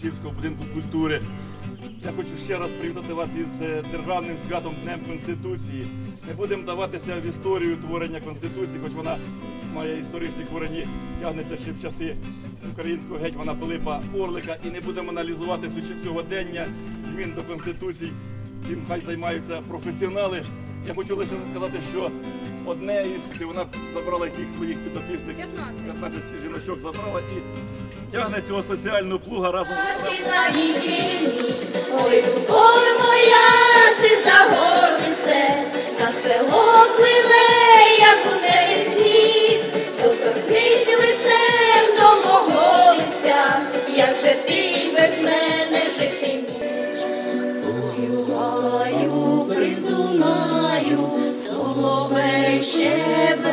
Мукачівського будинку культури. Я хочу ще раз привітати вас із е, державним святом Днем Конституції. Не будемо даватися в історію творення Конституції, хоч вона має історичні корені, тягнеться ще в часи українського гетьмана Пилипа Орлика. І не будемо аналізувати сьогодення змін до Конституції. Тим хай займаються професіонали. Я хочу лише сказати, що одне із вона забрала яких своїх підопічних 15 жіночок забрала і тягне цього соціального плуга разом. Ой, ой, моя сиза горнице, на село пливе, як у небі сніг, доторкнись лицем до мого лиця, як же ти без мене жити міг. Ой, гаю при Дунаю, shared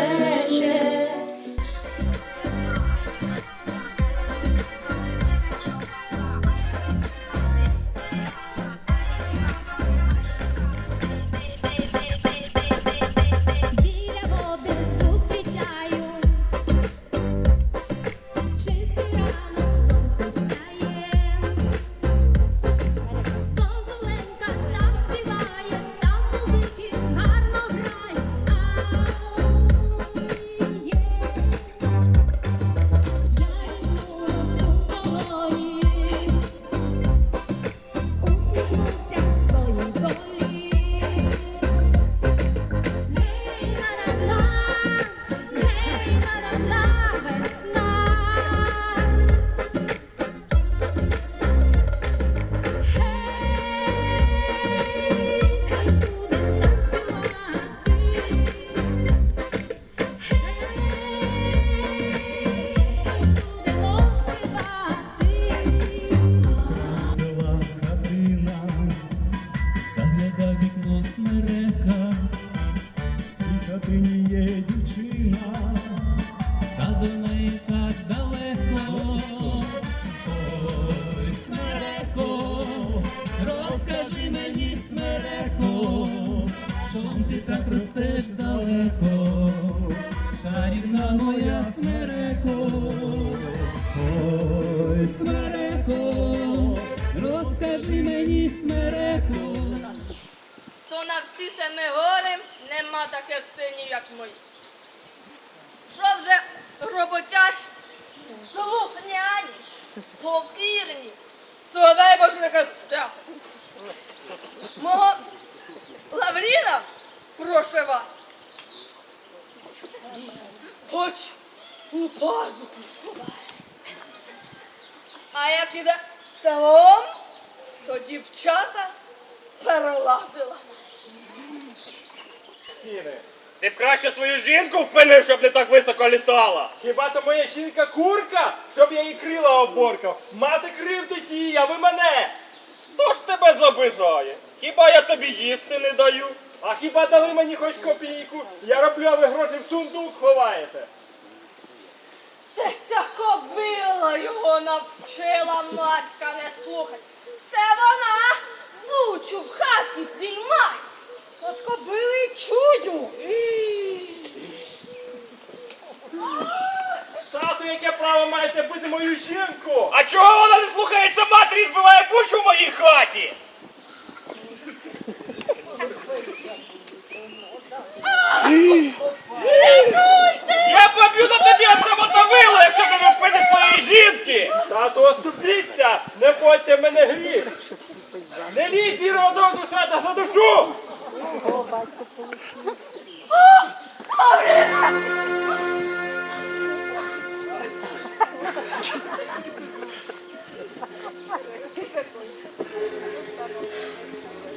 ростеш далеко, шарівна моя смереко. Ой, смереко, розкажи мені, смереко. то на всі семи гори нема таких синів, як мої. Що вже роботящі, слухняні, покірні, то дай Боже таке свято. Мого Лавріна проше вас. Хоч у пазуху сховай. А як іде селом, то дівчата перелазила. Ти б краще свою жінку впинив, щоб не так високо літала. Хіба то моя жінка курка, щоб я її крила оборкав? Мати кривдить її, а ви мене. Хто ж тебе забижає? Хіба я тобі їсти не даю? А хіба дали мені хоч копійку? Я роблю, а ви гроші в сундук ховаєте. Це ця кобила його навчила матка не слухать. Це вона бучу в хаті здіймає. От кобили й чую. Тату, яке право маєте бити мою жінку? А чого вона не слухається матері і збиває бучу в моїй хаті? Я поб'ю на тобі оце мотовило, якщо ти не впиниш своєї жінки! Тату, оступіться, не ходьте мене гріх. Не лізь і родом до свята за душу.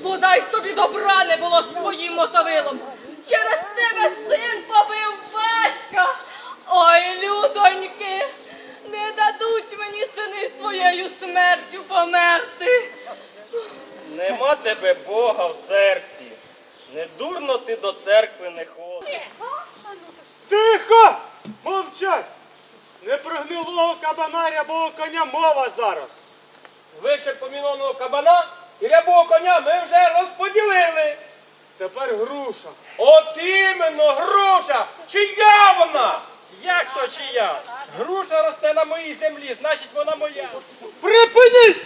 Бодай тобі добра не було з твоїм мотовилом. Через тебе син побив батька. Ой, людоньки, не дадуть мені сини своєю смертю померти. Нема тебе Бога в серці. Не дурно ти до церкви не ходиш. Тихо! Мовчать! Не про гнилого кабана рябого коня мова зараз. Вище помінованого кабана і рябого коня ми вже розподілили. Тепер груша. От іменно, груша! Чия вона? Як то чия? Груша росте на моїй землі, значить вона моя. Припиніть!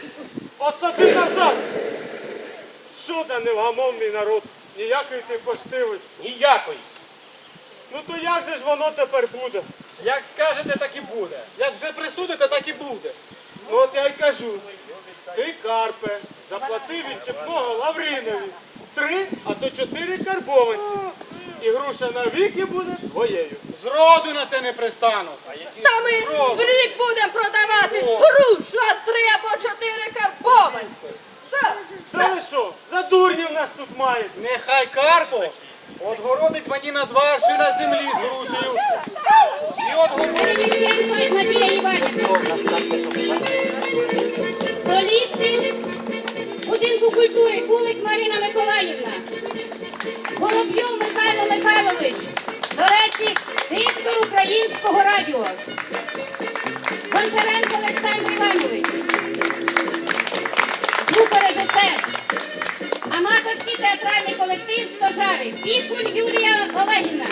Осади назад! Що за невгамовний народ? Ніякої ти поштивості. Ніякої. Ну то як же ж воно тепер буде? Як скажете, так і буде. Як вже присудите, так і буде. Ну от я й кажу. Ти, Карпе, заплати відчепного Лавринові. Три, а то чотири карбованці. І груша навіки буде твоєю. Зроду на те не пристану. Та ми в рік українського радіо. Гончаренко Олександр Іванович. Звукорежисер. Аматорський театральний колектив Стожари. Пікуль Юлія Олегівна.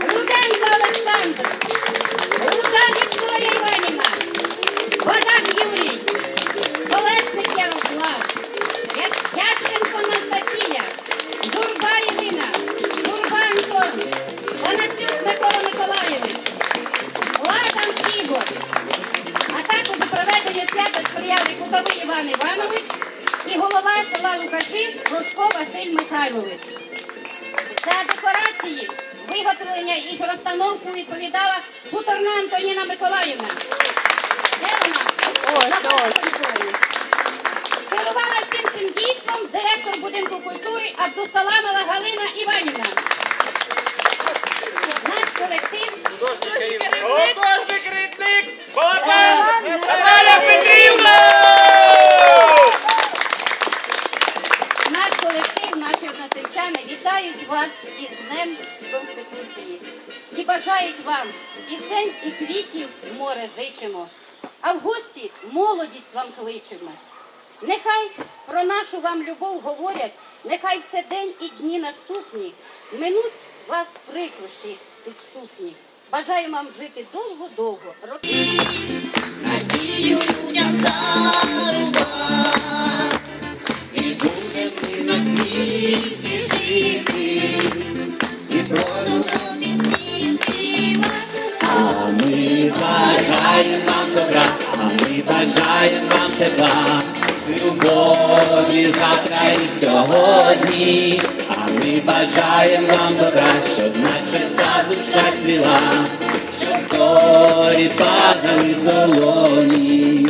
Руденко Олександр. Руда Вікторія Іванівна. Богдан Юрій. За декорації, виготовлення і розстановку відповідала хуторна Антоніна Миколаївна. Керувала всім цим дійством директор будинку культури Абдусаламова Галина Іванівна. Наш колектив. Художник керівник е, Балабан Наталя Петрівна! Наш колектив, наші односельчани вітають вас із Днем Конституції і бажають вам пісень і квітів море зичимо, а в гості молодість вам кличемо. Нехай про нашу вам любов говорять, нехай в це день і дні наступні минуть вас прикрощі підступні. Бажаю вам жити довго-довго. Любові завтра і сьогодні, а ми бажаємо вам добра, щоб наче вся душа цвіла, щоб зорі падали в долоні.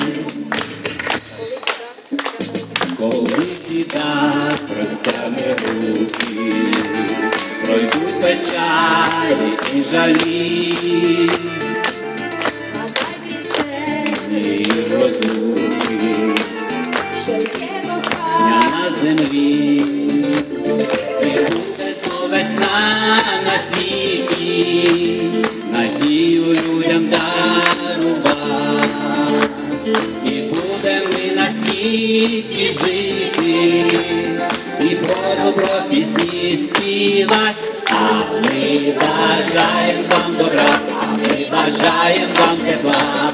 Коли біда простягне руки, пройдуть печалі і жалі, на світі, надію людям дарувати. І будемо ми на світі жити, і про добро пісні співать, а ми бажаємо вам добра, а ми бажаємо вам тепла.